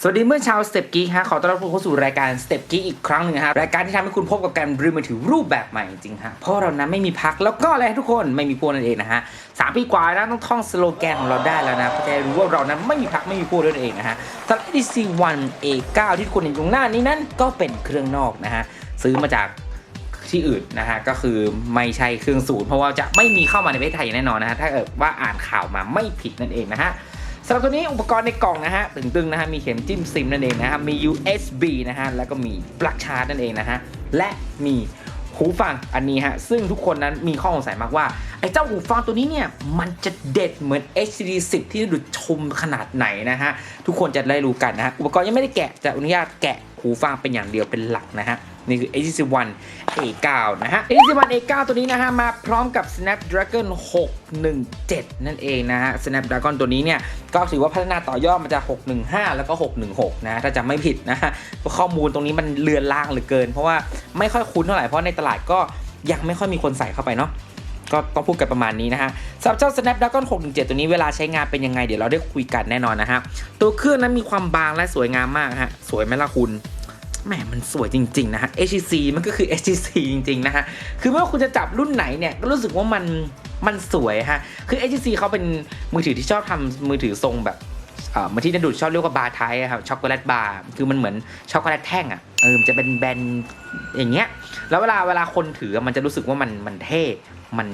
สวัสดีเมื่อชาวสเต็ปกี้ฮะขอต้อนรับทุกคนเข้าสู่รายการสเต็ปกี้อีกครั้งหนึ่งนะครับรายการที่ทำให้คุณพบกับการบริมือถือรูปแบบใหม่จริงฮะเพราะเรานั้นไม่มีพักแล้วก็อะไรทุกคนไม่มีพวกนั่นเองนะฮะสามปีกว่าแล้วต้องท่องสโลแกนของเราได้แล้วนะเพื่อจะรู้ว่าเรานั้นไม่มีพักไม่มีพวกนั่นเองนะฮะสำหรับ EDC One A9 ที่ทุกคนเห็นตรงหน้านี้นั้นก็เป็นเครื่องนอกนะฮะซื้อมาจากที่อื่นนะฮะก็คือไม่ใช่เครื่องศูนย์เพราะว่าจะไม่มีเข้ามาในประเทศไทยแน่นอนนะฮะถ้าเกิดว่าอ่านข่าวมาไม่ผิดนั่นเองนะฮะ สำหรับตัวนี้อุปกรณ์ในกล่องนะฮะตึงๆนะฮะมีเข็มจิ้มซิมนั่นเองนะฮะมี USB นะฮะแล้วก็มีปลั๊กชาร์จนั่นเองนะฮะและมีหูฟังอันนี้ฮะซึ่งทุกคนนั้นมีข้อสงสัยมากว่า ไอ้เจ้าหูฟังตัวนี้เนี่ย มันจะเด็ดเหมือน HD 10 ที่ดูชมขนาดไหนนะฮะ ทุกคนจะได้รู้กันนะฮะ อุปกรณ์ยังไม่ได้แกะจะอนุญาตแกะหูฟังเป็นอย่างเดียวเป็นหลักนะฮะ นี่คือ HTC One A9 นะฮะ HTC One A9 ตัวนี้นะฮะ มาพร้อมกับ Snapdragon 617 นั่นเองนะฮะ Snapdragon ตัวนี้เนี่ยก็ถือว่าพัฒนาต่อยอดมาจาก 615 แล้วก็ 616 นะ ถ้าจำไม่ผิดนะฮะเพราะข้อมูลตรงนี้มันเลือนล่างเหลือเกิน เพราะว่าไม่ค่อยคุ้นเท่าไหร่ เพราะในตลาดก็ยังไม่ค่อยมีคนใส่เข้าไปเนาะก็ต้องพูดกันประมาณนี้นะฮะสำหรับเจ้า Snapdragon 617 ตัวนี้เวลาใช้งานเป็นยังไงเดี๋ยวเราได้คุยกันแน่นอนนะฮะ ตัวเครื่องนั้นมีความบางและสวยงามมากฮะ สวยไหมล่ะคุณ แหมมันสวยจริง ๆ นะฮะ HTC มันก็คือ HTC จริง ๆ นะฮะ คือไม่ว่าคุณจะจับรุ่นไหนเนี่ย ก็รู้สึกว่ามันมันสวยฮะ คือ HTC เขาเป็นมือถือที่ชอบทำมือถือทรงแบบเอ่อเหมาที่นันดูดชอบเรียกว่าบาร์ไทป์อะครับช็อกโกแลตบาร์คือมันเหมือนช็อกโกแลตแท่งอะเออมันจะเป็นแบนอย่างเงี้ยแล้วเวลาเวลาคนถืออะมันจะรู้สึกว่ามันมันเท่มัน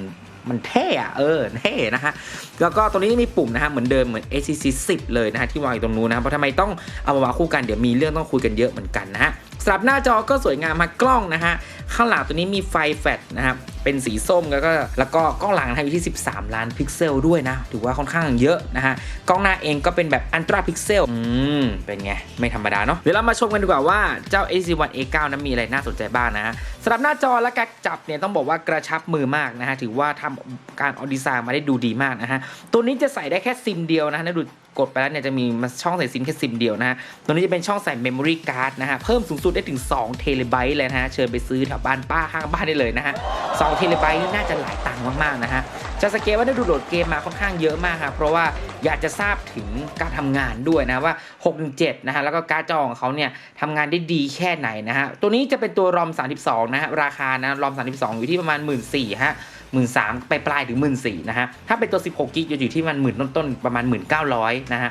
มันเท่อะเออเท่นะฮะแล้วก็ตรงนี้มีปุ่มนะฮะเหมือนเดิมเหมือน HTC 10 เลยนะฮะที่วางอยู่ตรงนู้นนะเพราะทำไมต้องเอามาวางคู่กันเดี๋ยวมีเรื่องต้องคุยกันเยอะเหมือนกันนะฮะสำหรับหน้าจอก็สวยงามมากล้องนะฮะข้างหลังตัวนี้มีไฟแฟลชนะครับเป็นสีส้มแล้วก็แล้วก็กล้องหลังนะอยู่ที่ 13 ล้านพิกเซลด้วยนะถือว่าค่อนข้างเยอะนะฮะกล้องหน้าเองก็เป็นแบบอันตราพิกเซลอืมเป็นไง ไม่ธรรมดาเนาะเดี๋ยวเรามาชมกันดีกว่าว่าเจ้า HTC One A9 นั้นมีอะไรน่าสนใจบ้างนะฮะสำหรับหน้าจอและการจับเนี่ยต้องบอกว่ากระชับมือมากนะฮะถือว่าทำการออกดีไซน์มาได้ดูดีมากนะฮะ ตัวนี้จะใส่ได้แค่ซิมเดียวนะฮะนะดู กดไปแล้วเนี่ยจะมีช่องใส่ซิมแค่ซิมเดียวนะฮะตัวนี้จะเป็นช่องใส่เมมโมรี่การ์ดนะฮะเพิ่มสูงสุดได้ถึง2เทเลไบต์เลยนะฮะเชิญไปซื้อแถวบ้านป้าข้างบ้านได้เลยนะฮะ2เทเลไบต์นี่น่าจะหลายตังค์มากๆนะฮะจะสเกลว่าได้ดูโหลดเกมมาค่อนข้างเยอะมากครับเพราะว่าอยากจะทราบถึงการทำงานด้วยนะว่า 617 นะฮะแล้วก็การ์ดจอของเขาเนี่ยทำงานได้ดีแค่ไหนนะฮะตัวนี้จะเป็นตัวรอม 32 นะฮะราคานะรอม 32 อยู่ที่ประมาณ 1 4ื่นฮะหมื่นสามไปปลายถึงหมื่นสี่นะฮะถ้าเป็นตัว 16กิกจะอยู่ที่มันหมื่นต้นๆประมาณ 1,900นะฮะ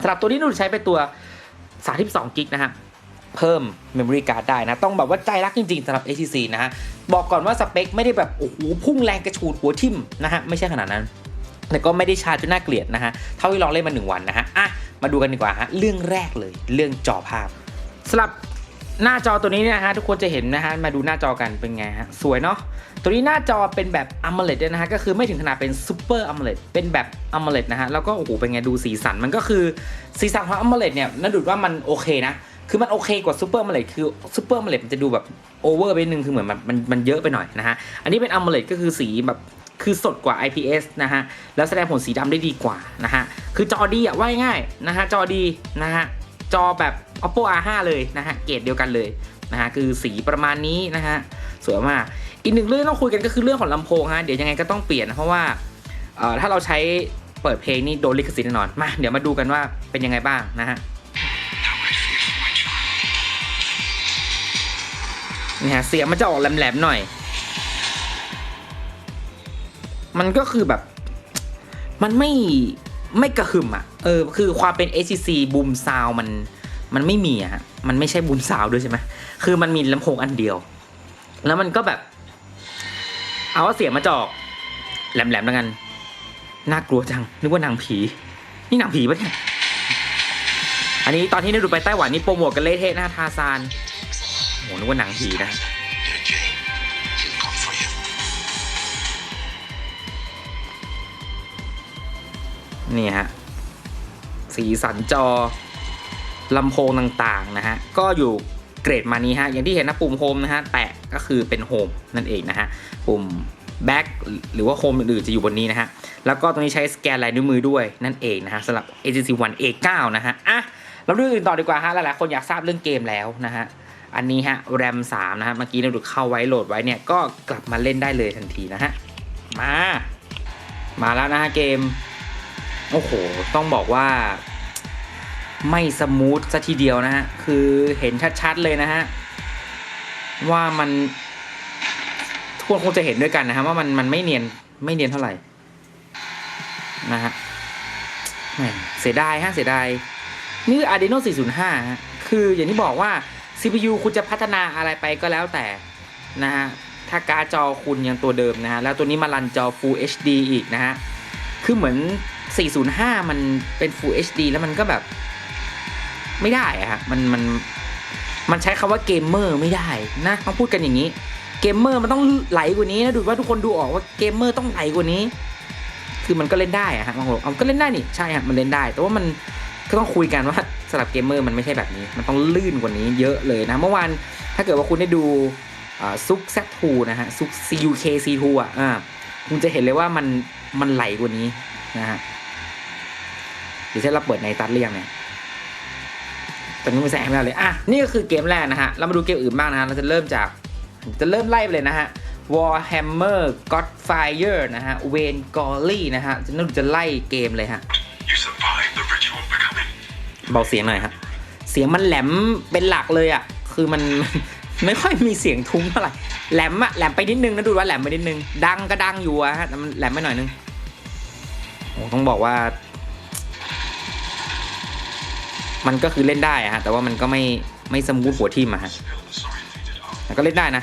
สำหรับตัวนี้นุ่นใช้เป็นตัว 32กิกนะฮะเพิ่ม Memory Card ได้นะ ต้องแบบว่าใจรักจริงๆสำหรับ HTC นะฮะ บอกก่อนว่าสเปคไม่ได้แบบโอ้โหพุ่งแรงกระฉูดหัวทิ่มนะฮะ ไม่ใช่ขนาดนั้น แต่ก็ไม่ได้ชาจนน่าเกลียดนะฮะ เท่าที่ลองเล่นมาหนึ่งวันนะฮะ อะ มาดูกันดีกว่าฮะ เรื่องแรกเลยเรื่องจอภาพสำหรับ หน้าจอตัวนี้นะฮะทุกคนจะเห็นนะฮะมาดูหน้าจอกันเป็นไงฮะสวยเนาะตัวนี้หน้าจอเป็นแบบ AMOLED ด้วยนะฮะก็คือไม่ถึงขนาดเป็น Super AMOLED เป็นแบบ AMOLED นะฮะแล้วก็โอ้โหเป็นไงดูสีสันมันก็คือสีสันของ AMOLED เนี่ยน่าดูว่ามันโอเคนะคือมันโอเคกว่า Super AMOLED คือ Super AMOLED มันจะดูแบบโอเวอร์ไปนึงคือเหมือนมันมันมันเยอะไปหน่อยนะฮะอันนี้เป็น AMOLED ก็คือสีแบบคือสดกว่า IPS นะฮะแล้วแสดงผลสีดำได้ดีกว่านะฮะคือจอดีอะว่าง่ายนะฮะจอดีนะฮะจอแบบ Oppo R5 เลยนะฮะเกรดเดียวกันเลยนะฮะคือสีประมาณนี้นะฮะสวยมากอีกหนึ่งเรื่องต้องคุยกันก็คือเรื่องของลำโพงฮะเดี๋ยวยังไงก็ต้องเปลี่ยนเพราะว่าถ้าเราใช้เปิดเพลงนี่โดนลิขสิทธิ์แน่นอนมาเดี๋ยวมาดูกันว่าเป็นยังไงบ้างนะฮะนี่ฮะเสียงมันจะออกแหลมๆหน่อย มันก็คือแบบ มันไม่ไม่กระหึ่มอะ เออ คือความเป็น HTC บูมซาวมัน มันไม่มีอะฮะมันไม่ใช่บูมซาวด้วยใช่ไหมคือมันมีลำโพงอันเดียว แล้วมันก็แบบ เอาเสียงมาจอกแหลมๆแล้วกันน่ากลัวจังนึกว่านางผี นี่นังผีปะเนี่ยอันนี้ตอนที่ได้ดูไปไต้หวันนี่โปรโมทกันเละเทะหน้าทาซานโหนึกว่าหนังผีนะนี่ฮะสีสันจอ ลำโพงต่างๆนะฮะก็อยู่เกรดมานี้ฮะอย่างที่เห็นนะปุ่มโฮมนะฮะแตะก็คือเป็นโฮมนั่นเองนะฮะปุ่มแบ็กหรือว่าโฮมอื่นๆจะอยู่บนนี้นะฮะแล้วก็ตรงนี้ใช้สแกนลายนิ้วมือด้วยนั่นเองนะฮะสำหรับ HTC One A9 นะฮะอะเราดูอื่นต่อดีกว่าฮะหลายๆคนอยากทราบเรื่องเกมแล้วนะฮะอันนี้ฮะ RAM 3นะฮะเมื่อกี้เราดูเข้าไว้โหลดไว้เนี่ยก็กลับมาเล่นได้เลยทันทีนะฮะมา มาแล้วนะฮะเกม โอ้โห ต้องบอกว่า ไม่สมูทซะทีเดียวนะฮะ คือเห็นชัดๆเลยนะฮะ ว่ามันทุกคนคงจะเห็นด้วยกันนะฮะว่ามันมันไม่เนียนไม่เนียนเท่าไหร่นะฮะเสียดายฮะเสียดายนี่คือ Adreno 405ฮะคืออย่างที่บอกว่า CPU คุณจะพัฒนาอะไรไปก็แล้วแต่นะฮะถ้าการ์ดจอคุณยังตัวเดิมนะฮะแล้วตัวนี้มารันจอ Full HD อีกนะฮะคือเหมือน 405 มันเป็น Full HD แล้วมันก็แบบ ไม่ได้อะฮะมันมันมันใช้คำว่าเกมเมอร์ไม่ได้นะต้องพูดกันอย่างนี้เกมเมอร์มันต้องไหลกว่านี้นะดูว่าทุกคนดูออกว่าเกมเมอร์ต้องไหลกว่านี้ คือมันก็เล่นได้อะฮะบางคนบอกเอาก็เล่นได้นี่ใช่ฮะมันเล่นได้ แต่ว่ามันก็ต้องคุยกันว่าสำหรับเกมเมอร์มันไม่ใช่แบบนี้ มันต้องลื่นกว่านี้เยอะเลยนะเมื่อวานถ้าเกิดว่าคุณได้ดูซุกแซทูนะฮะซุก CUK C2 อะอ่าคุณจะเห็นเลยว่ามันมันไหลกว่านี้นะฮะเดี๋ยวเช่นเราเปิดในตัดเรียงเนี่ย ตอนนี้มันแสงไม่ได้เลยอะนี่ก็คือเกมแรกนะฮะ เรามาดูเกมอื่นบ้างนะฮะ เราจะเริ่มจากจะเริ่มไล่ไปเลยนะฮะ Warhammer Godfire นะฮะ Wayne Gory นะฮะ จะน่าจะไล่เกมเลยฮะ You survived the ritual becoming. เบาเสียงหน่อยครับ เสียงมันแหลมเป็นหลักเลยอะ คือมันไม่ค่อยมีเสียงทุ้มเท่าไหร่แหลมอะแหลมไปนิดนึงนะดูว่าแหลมไปนิดนึง ดังก็ดังอยู่อะฮะแต่มันแหลมไปหน่อยนึงโอ้ต้องบอกว่า มันก็คือเล่นได้อะฮะแต่ว่ามันก็ไม่ไม่สมูทหัวทิ่มอะฮะแต่ก็เล่นได้นะ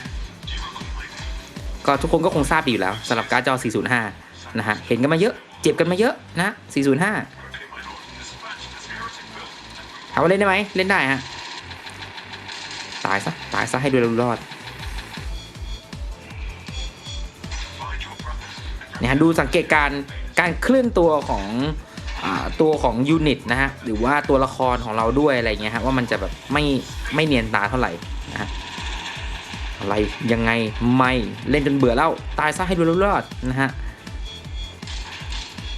ก็ทุกคนก็คงทราบดีอยู่แล้วสำหรับการ์ดจอ 405 นะฮะเห็นกันมาเยอะ เจ็บกันมาเยอะนะ 405ถามว่าเล่นได้ไหมเล่นได้ฮะตายซะตายซะให้ดูแลรอดนะฮะดูสังเกตการการเคลื่อนตัวของ ตัวของยูนิตนะฮะหรือว่าตัวละครของเราด้วยอะไรเงี้ยฮะว่ามันจะแบบไม่ไม่เนียนตาเท่าไหร่นะฮะอะไรยังไงไม่เล่นจนเบื่อแล้วตายซะให้ดูรอดนะฮะ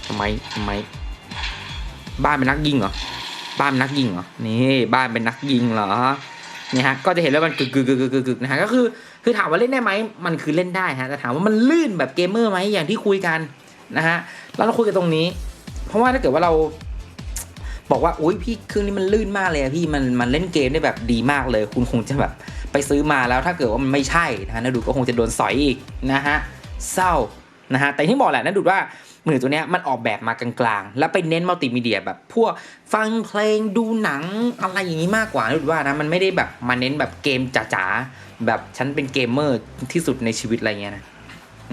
ทำไมทำไม บ้านเป็นนักยิงเหรอบ้านเป็นนักยิงเหรอนี่บ้านเป็นนักยิงเหรอเนี่ยฮะก็จะเห็นแล้วมันกึกกึกกึกกึกนะฮะก็คือคือถามว่าเล่นได้ไหมมันคือเล่นได้ฮะแต่ถามว่ามันลื่นแบบเกมเมอร์ไหมอย่างที่คุยกันนะฮะแล้วเราคุยกันตรงนี้ ราะว่าถ้าเกิดว่าเราบอกว่าอุ้ยพี่เครื่องนี้มันลื่นมากเลยพี่มันมันเล่นเกมได้แบบดีมากเลย คุณคงจะแบบไปซื้อมาแล้วถ้าเกิดว่ามันไม่ใช่นะฮะนาดูก็คงจะโดนสอยอีกนะฮะเศร้านะฮะแต่ที่บอกแหละนาดูว่ามือตัวเนี้ยมันออกแบบมากลางๆ แล้วไปเน้นมัลติมีเดียแบบพวกฟังเพลงดูหนังอะไรอย่างนี้มากกว่านาดูว่านะมันไม่ได้แบบมาเน้นแบบเกมจ๋าๆแบบฉันเป็นเกมเมอร์ที่สุดในชีวิตอะไรเงี้ยนะ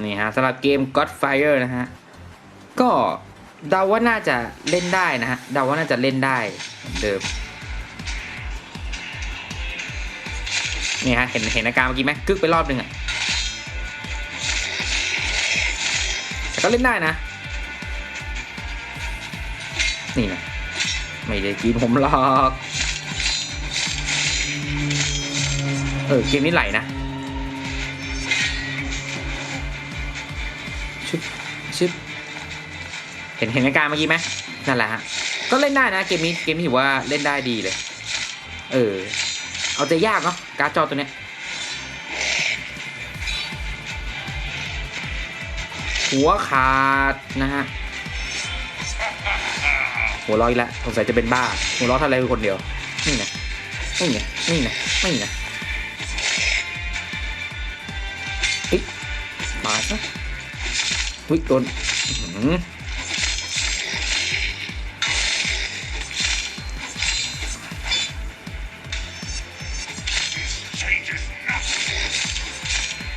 นี่ฮะสำหรับเกม Godfire นะฮะก็ เดาว่าน่าจะเล่นได้นะฮะเดาว่าน่าจะเล่นได้เดิมนี่ฮะเห็นเห็นอาการเมื่อกี้ไหมกึกไปรอบหนึ่งอะแต่ก็เล่นได้นะ นี่นะไม่ได้กินผมหรอก เออเกมนี้ไหลนะ ห็นเห็นอาการเมื่อกี้ไหมนั่นแหละฮะก็เล่นได้นะเกมนี้เกมนี้ถือว่าเล่นได้ดีเลย เออ เอาใจยากเนาะการ์ดจอตัวเนี้ยหัวขาดนะฮะหัวร้อยละสงสัยจะเป็นบ้า หัวร้อยทำอะไรคนเดียว นี่ไงนี่ไงนี่ไงนี่ไงเฮ้ยมาซะอุ้ยโดน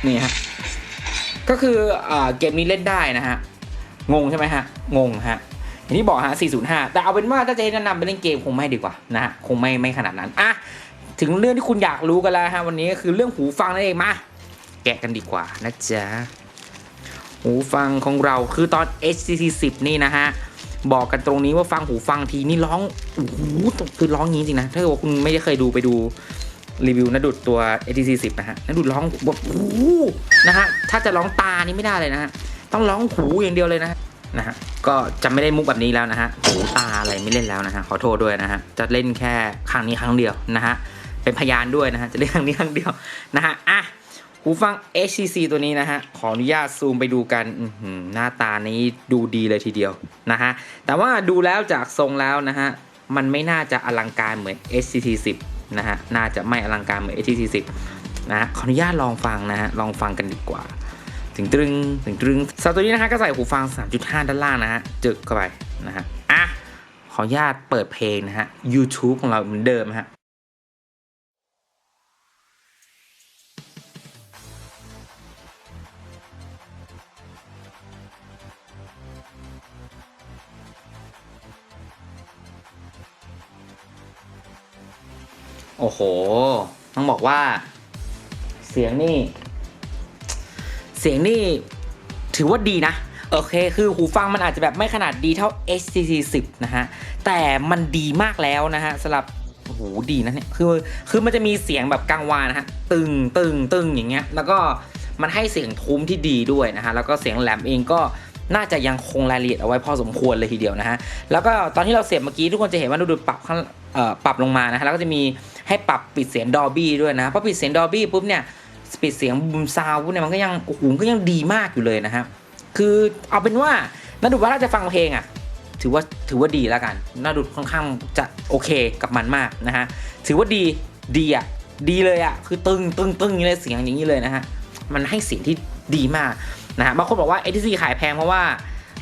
นี่ฮะก็คืออเกมนี้เล่นได้นะฮะงงใช่ไหมฮะงงฮะอย่างที่บอกฮะ 405 แต่เอาเป็นว่าถ้าจะให้แนะนำไปเล่นเกมคงไม่ดีกว่านะฮะคงไม่ไม่ขนาดนั้นอะถึงเรื่องที่คุณอยากรู้กันแล้วฮะวันนี้ก็คือเรื่องหูฟังนั่นเองมาแกะกันดีกว่านะจ๊ะหูฟังของเราคือตอน HTC 10 นี่นะฮะบอกกันตรงนี้ว่าฟังหูฟังทีนี่ร้องโอ้โหคือร้องอย่างนี้จริงนะถ้าเกิดว่าคุณไม่ได้เคยดูไปดู รีวิวนะดุดตัว HTC 10นะฮะนะดุดร้องแบบโอ้นะฮะถ้าจะร้องตานี่ไม่ได้เลยนะฮะต้องร้องหูอย่างเดียวเลยนะฮะนะฮะก็จะไม่ได้มุกแบบนี้แล้วนะฮะหูตาอะไรไม่เล่นแล้วนะฮะขอโทษด้วยนะฮะจะเล่นแค่ครั้งนี้ครั้งเดียวนะฮะเป็นพยานด้วยนะฮะจะเล่นครั้งนี้ครั้งเดียวนะฮะอะหูฟัง HTC ตัวนี้นะฮะ ขออนุญาตซูมไปดูกันอื้อหือหน้าตานี้ดูดีเลยทีเดียวนะฮะ แต่ว่าดูแล้วจากทรงแล้วนะฮะ มันไม่น่าจะอลังการเหมือน HTC 10 นะฮะน่าจะไม่อลังการเหมือน ATC 1 0นะฮะขออนุญาตลองฟังนะฮะลองฟังกันดีกว่า ถึงตรึงถึงตรึงสำหรับตัวนี้นะฮะก็ใส่หูฟัง 3.5 ด้านล่างนะฮะจึกเข้าไปนะฮะอะขออนุญาตเปิดเพลงนะฮะ YouTube ของเราเหมือนเดิมฮะ โอ้โห ต้องบอกว่า เสียงนี่ เสียงนี่ถือว่าดีนะ โอเค คือหูฟังมันอาจจะแบบไม่ขนาดดีเท่า HTC 10 นะฮะ แต่มันดีมากแล้วนะฮะสำหรับโอ้โหดีนะเนี่ยคือคือมันจะมีเสียงแบบกังวานนะฮะ ตึงตึงตึงอย่างเงี้ย แล้วก็มันให้เสียงทุ้มที่ดีด้วยนะฮะ แล้วก็เสียงแหลมเองก็น่าจะยังคงรายละเอียดเอาไว้พอสมควรเลยทีเดียวนะฮะ แล้วก็ตอนที่เราเสียบเมื่อกี้ทุกคนจะเห็นว่าดูดูปรับข้างเอ่อปรับลงมานะฮะ แล้วก็จะมี ให้ปรับปิดเสียงดอบี้ด้วยนะพอปิดเสียงดอบี้ปุ๊บเนี่ยปิดเสียงบูมซาวปุ๊บเนี่ยมันก็ยังโอ้โหก็ยังดีมากอยู่เลยนะฮะคือเอาเป็นว่านาดุว่าถ้าจะฟังเพลงอะถือว่าถือว่าดีแล้วกันนาดุดค่อนข้างจะโอเคกับมันมากนะฮะถือว่าดีดีอะดีเลยอะคือตึงตึงตึงอย่างนี้เลยเสียงอย่างนี้เลยนะฮะมันให้เสียงที่ดีมากนะฮะบางคนบอกว่า ATC ขายแพงเพราะว่า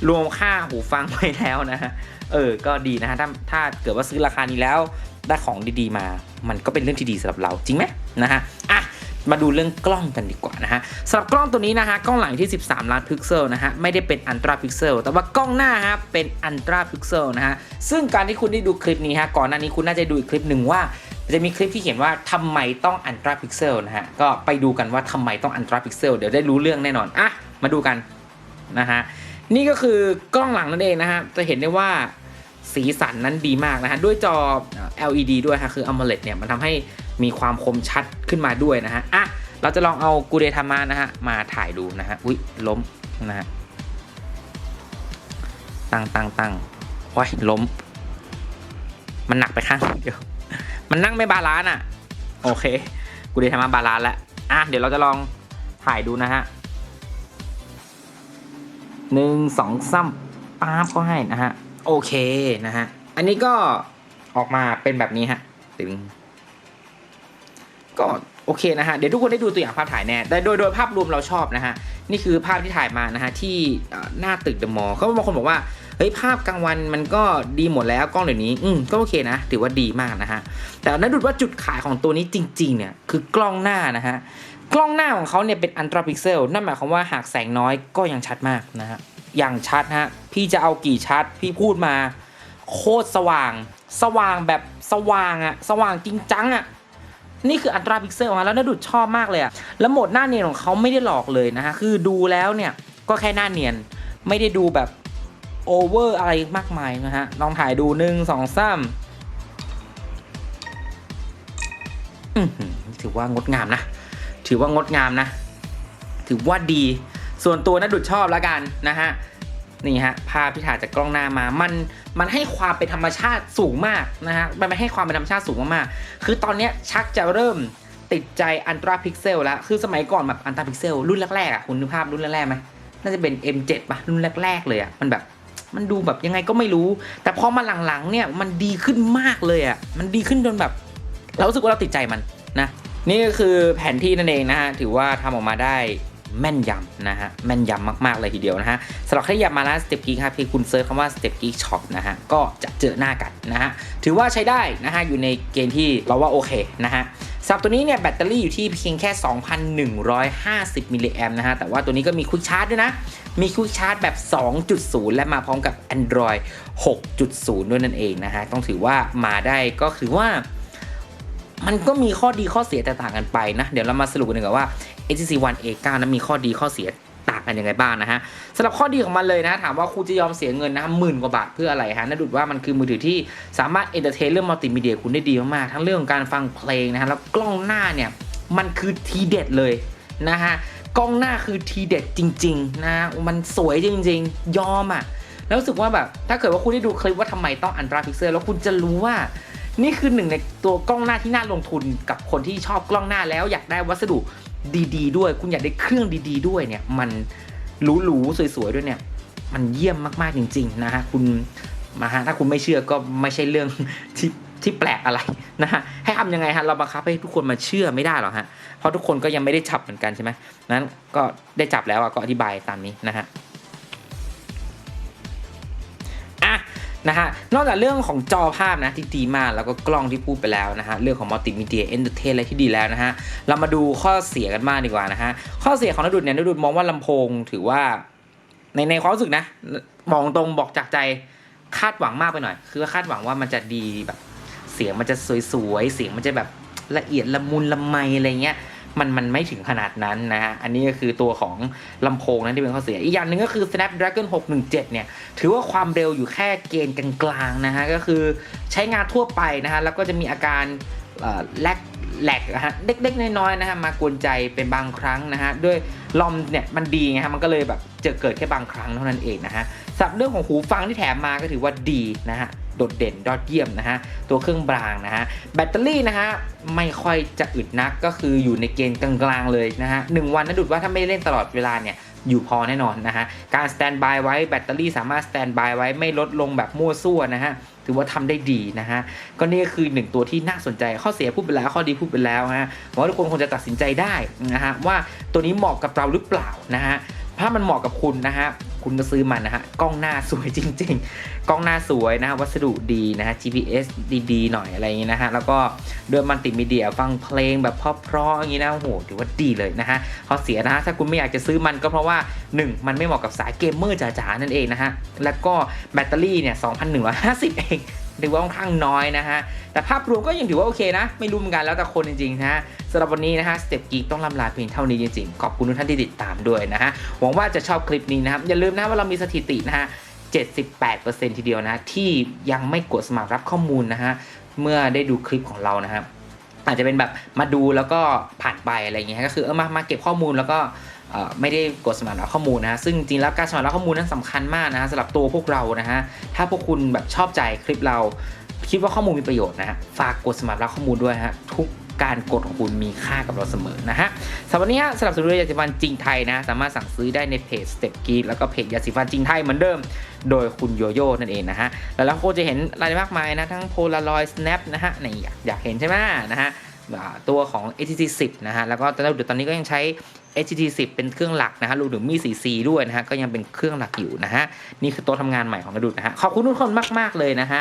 รวมค่าหูฟังไปแล้วนะฮะเออก็ดีนะฮะถ้าถ้าเกิดว่าซื้อราคานี้แล้ว ได้ของดีๆมา มันก็เป็นเรื่องที่ดีสำหรับเราจริงไหมนะฮะอะมาดูเรื่องกล้องกันดีกว่านะฮะสำหรับกล้องตัวนี้นะฮะกล้องหลังที่ 13 ล้านพิกเซลนะฮะไม่ได้เป็นอันตราพิกเซลแต่ว่ากล้องหน้าฮะเป็นอันตราพิกเซลนะฮะซึ่งการที่คุณได้ดูคลิปนี้ฮะก่อนหน้านี้คุณน่าจะดูอีกคลิปหนึ่งว่าจะมีคลิปที่เขียนว่าทำไมต้องอันตราพิกเซลนะฮะก็ไปดูกันว่าทำไมต้องอันตราพิกเซลเดี๋ยวได้รู้เรื่องแน่นอนอะมาดูกันนะฮะนี่ก็คือกล้องหลังนั่นเองนะฮะจะเห็นได้ว่า สีสันนั้นดีมากนะฮะ ด้วยจอ LED ด้วยฮะ คือ AMOLED เนี่ย มันทำให้มีความคมชัดขึ้นมาด้วยนะฮะ อะ เราจะลองเอากูเดทามานะฮะ มาถ่ายดูนะฮะ อุ้ยล้มนะฮะ ตั้งตั้งตั้งว้ายล้ม มันหนักไปข้างเดียว มันนั่งไม่บาลานซ์อะ โอเค กูเดทามาบาลานซ์แล้ว อะ เดี๋ยวเราจะลองถ่ายดูนะฮะหนึ่งสองซ้ำป๊าบก็ให้นะฮะ โอเคนะฮะ อันนี้ก็ออกมาเป็นแบบนี้ฮะตึงก็โอเคนะฮะ เดี๋ยวทุกคนได้ดูตัวอย่างภาพถ่ายแน่ แต่โดยโดยภาพรวมเราชอบนะฮะ นี่คือภาพที่ถ่ายมานะฮะที่หน้าตึกเดอะมอลล์เขาบางคนบอกว่า เฮ้ยภาพกลางวันมันก็ดีหมดแล้วกล้องเดี๋ยวนี้ อืมก็โอเคนะ ถือว่าดีมากนะฮะ แต่นั่นดูว่าจุดขายของตัวนี้จริง ๆ เนี่ยคือกล้องหน้านะฮะ กล้องหน้าของเขาเนี่ยเป็นอันตราพิกเซล นั่นหมายความว่าหากแสงน้อยก็ยังชัดมากนะฮะ อย่างชัดฮะ พี่จะเอากี่ชัด พี่พูดมา โคตรสว่าง สว่างแบบสว่างอะสว่างจริงจังอะนี่คืออัตราพิกเซลฮะแล้วน่าดูชอบมากเลยอะแล้วโหมดหน้าเนียนของเขาไม่ได้หลอกเลยนะฮะ คือดูแล้วเนี่ยก็แค่หน้าเนียน ไม่ได้ดูแบบโอเวอร์อะไรมากมายนะฮะ ลองถ่ายดูหนึ่งสองสามถือว่างดงามนะ ถือว่างดงามนะ ถือว่าดี ส่วนตัวนะดุดชอบแล้วกันนะฮะนี่ฮะภาพที่ถ่ายจากกล้องหน้ามามันมันให้ความเป็นธรรมชาติสูงมากนะฮะมันให้ความเป็นธรรมชาติสูงมากๆคือตอนเนี้ยชักจะเริ่มติดใจอันตราพิกเซลแล้วคือสมัยก่อนแบบอันตราพิกเซลรุ่นแรกๆอะคุณนึกภาพรุ่นแรกๆไหมน่าจะเป็น M7 ป่ะรุ่นแรกๆเลยอะมันแบบมันดูแบบยังไงก็ไม่รู้ แต่พอมาหลังๆเนี่ยมันดีขึ้นมากเลยอะมันดีขึ้นจนแบบ เรารู้สึกว่าเราติดใจมันนะนี่ก็คือแผนที่นั่นเองนะฮะถือว่าทำออกมาได้ แม่นยำนะฮะแม่นยำมากๆเลยทีเดียวนะฮะสำหรับใครที่อยากมาร้าน Step Geek ครับเพียงคุณเซิร์ชคำว่า Step Geek Shop นะฮะก็จะเจอหน้ากันนะฮะถือว่าใช้ได้นะฮะอยู่ในเกณฑ์ที่เราว่าโอเคนะฮะสำหรับตัวนี้เนี่ยแบตเตอรี่อยู่ที่เพียงแค่ 2,150 มิลลิแอมนะฮะแต่ว่าตัวนี้ก็มีควิกชาร์จด้วยนะ มีควิกชาร์จแบบ 2.0 และมาพร้อมกับ Android 6.0 ด้วยนั่นเองนะฮะต้องถือว่ามาได้ก็ถือว่ามันก็มีข้อดีข้อเสียแตกต่างกันไปนะ เดี๋ยวเรามาสรุปกันดีกว่าว่า HTC One A9 นั้นมีข้อดีข้อเสียต่างกันยังไงบ้างนะฮะสำหรับข้อดีของมันเลยนะ ถามว่าคุณจะยอมเสียเงินนะหมื่นกว่าบาทเพื่ออะไรฮะน่าดูว่ามันคือมือถือที่สามารถเอนเตอร์เทนเรื่องมัลติมีเดียคุณได้ดีมากๆทั้งเรื่องของการฟังเพลงนะฮะแล้วกล้องหน้าเนี่ยมันคือทีเด็ดเลยนะฮะกล้องหน้าคือทีเด็ดจริงๆนะฮะมันสวยจริงๆ ยอมอะแล้วรู้สึกว่าแบบถ้าเกิดว่าคุณได้ดูคลิปว่าทำไมต้องอันตราพิกเซลแล้วคุณจะรู้ว่า นี่คือหนึ่งในตัวกล้องหน้าที่น่าลงทุนกับคนที่ชอบกล้องหน้าแล้วอยากได้วัสดุ ดีๆด้วย คุณอยากได้เครื่องดีๆด้วยเนี่ย มันหรูๆสวยๆด้วยเนี่ย มันเยี่ยมมากๆจริง ๆ นะฮะคุณมาฮะถ้าคุณไม่เชื่อก็ไม่ใช่เรื่องที่ที่แปลกอะไรนะฮะให้ทำยังไงฮะเราบังคับให้ทุกคนมาเชื่อไม่ได้หรอกฮะเพราะทุกคนก็ยังไม่ได้จับเหมือนกันใช่ไหมนั้นก็ได้จับแล้วก็อธิบายตามนี้นะฮะ นะฮะ นอกจากเรื่องของจอภาพนะที่ดีมากแล้วก็กล้องที่พูดไปแล้วนะฮะ เรื่องของมัลติมีเดียเอนเตอร์เทนอะไรที่ดีแล้วนะฮะ เรามาดูข้อเสียกันบ้างดีกว่านะฮะ ข้อเสียของนดุดเนี่ยนดุดมองว่าลำโพงถือว่า ในในความรู้สึกนะมองตรงบอกจากใจคาดหวังมากไปหน่อย คือคาดหวังว่ามันจะดีแบบ เสียงมันจะสวยๆ เสียงมันจะแบบละเอียดละมุนละไมอะไรเงี้ย มันมันไม่ถึงขนาดนั้นนะฮะ อันนี้ก็คือตัวของลำโพงนะที่เป็นข้อเสีย อีกอย่างหนึ่งก็คือ Snapdragon 617 เนี่ย ถือว่าความเร็วอยู่แค่เกณฑ์กลางๆนะฮะ ก็คือใช้งานทั่วไปนะฮะ แล้วก็จะมีอาการแลกแหลกนะฮะเล็กๆน้อยๆนะฮะมากวนใจเป็นบางครั้งนะฮะด้วยลอมเนี่ยมันดีไงฮะมันก็เลยแบบเจอเกิดแค่บางครั้งเท่านั้นเองนะฮะสับเรื่องของหูฟังที่แถมมาก็ถือว่าดีนะฮะ โดดเด่นยอดเยี่ยมนะฮะ ตัวเครื่องบรางนะฮะ แบตเตอรี่นะฮะ ไม่ค่อยจะอึดนักก็คืออยู่ในเกณฑ์กลางๆเลยนะฮะหนึ่งวันนะดุดว่าถ้าไม่เล่นตลอดเวลาเนี่ยอยู่พอแน่นอนนะฮะ การสแตนบายไว้แบตเตอรี่สามารถสแตนบายไว้ไม่ลดลงแบบมั่วซั่วนะฮะ ถือว่าทำได้ดีนะฮะ ก็นี่ก็คือหนึ่งตัวที่น่าสนใจข้อเสียพูดไปแล้วข้อดีพูดไปแล้วฮะหวังว่าทุกคนคงจะตัดสินใจได้นะฮะว่าตัวนี้เหมาะกับเราหรือเปล่านะฮะถ้ามันเหมาะกับคุณนะฮะ คุณก็ซื้อมันนะฮะ กล้องหน้าสวยจริง ๆ กล้องหน้าสวยนะฮะ วัสดุดีนะฮะ GPS ดีๆหน่อยอะไรอย่างนี้นะฮะ แล้วก็ด้วยมัลติมีเดียฟังเพลงแบบเพราะๆอย่างนี้นะโอ้โหถือว่าดีเลยนะฮะข้อเสียนะฮะ ถ้าคุณไม่อยากจะซื้อมันก็เพราะว่า 1 มันไม่เหมาะกับสายเกมเมอร์จ๋าๆนั่นเองนะฮะ แล้วก็แบตเตอรี่เนี่ย 2,150 เอง ถือว่าค่อนข้างน้อยนะฮะ แต่ภาพรวมก็ยังถือว่าโอเคนะ ไม่รู้เหมือนกันแล้วแต่คนจริงๆนะฮะสำหรับวันนี้นะฮะสเต็ปกีต้องลำลาเพียงเท่านี้จริงๆ ขอบคุณทุกท่านที่ติดตามด้วยนะฮะ หวังว่าจะชอบคลิปนี้นะครับ อย่าลืมนะว่าเรามีสถิตินะฮะ 78%ทีเดียวนะที่ยังไม่กดสมัครรับข้อมูลนะฮะเมื่อได้ดูคลิปของเรานะครับอาจจะเป็นแบบมาดูแล้วก็ผ่านไปอะไรอย่างเงี้ยก็คือเออมามาเก็บข้อมูลแล้วก็ ไม่ได้กดสมัครรับข้อมูลนะฮะซึ่งจริงแล้วการสมัครรับข้อมูลนั้นสำคัญมากนะฮะสำหรับตัวพวกเรานะฮะถ้าพวกคุณแบบชอบใจคลิปเราคิดว่าข้อมูลมีประโยชน์นะฮะฝากกดสมัครรับข้อมูลด้วยฮะทุกการกดของคุณมีค่ากับเราเสมอนะฮะสำหรับวันนี้ฮะสนับสนุนยาสีฟันจริงไทยนะสามารถสั่งซื้อได้ในเพจสเต็ปกีแล้วก็เพจยาสีฟันจริงไทยเหมือนเดิม โดยคุณโยโย่นั่นเองนะฮะแล้วเราจะเห็นอะไรมากมายนะทั้ง Polaroid Snap นะฮะนี่อยากอยากเห็นใช่ไหมนะฮะตัวของ HTC 10นะฮะแล้วก็ตอนนี้ตอนนี้ก็ยังใช้ h t 1 0 เป็นเครื่องหลักนะฮะรวมถึงมี 4C ด้วยนะฮะก็ยังเป็นเครื่องหลักอยู่นะฮะนี่คือโต๊ะทำงานใหม่ของกระดุดนะฮะขอบคุณทุกคนมาก ๆ เลยนะฮะ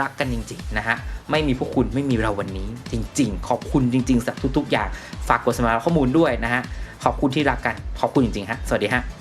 รักกันจริง ๆ นะฮะไม่มีพวกคุณไม่มีเราวันนี้ จริง ๆ ขอบคุณจริงๆสำหรับทุก ๆ อย่างฝากกดสมัครข้อมูลด้วยนะฮะขอบคุณที่รักกันขอบคุณจริงๆฮะสวัสดีฮะ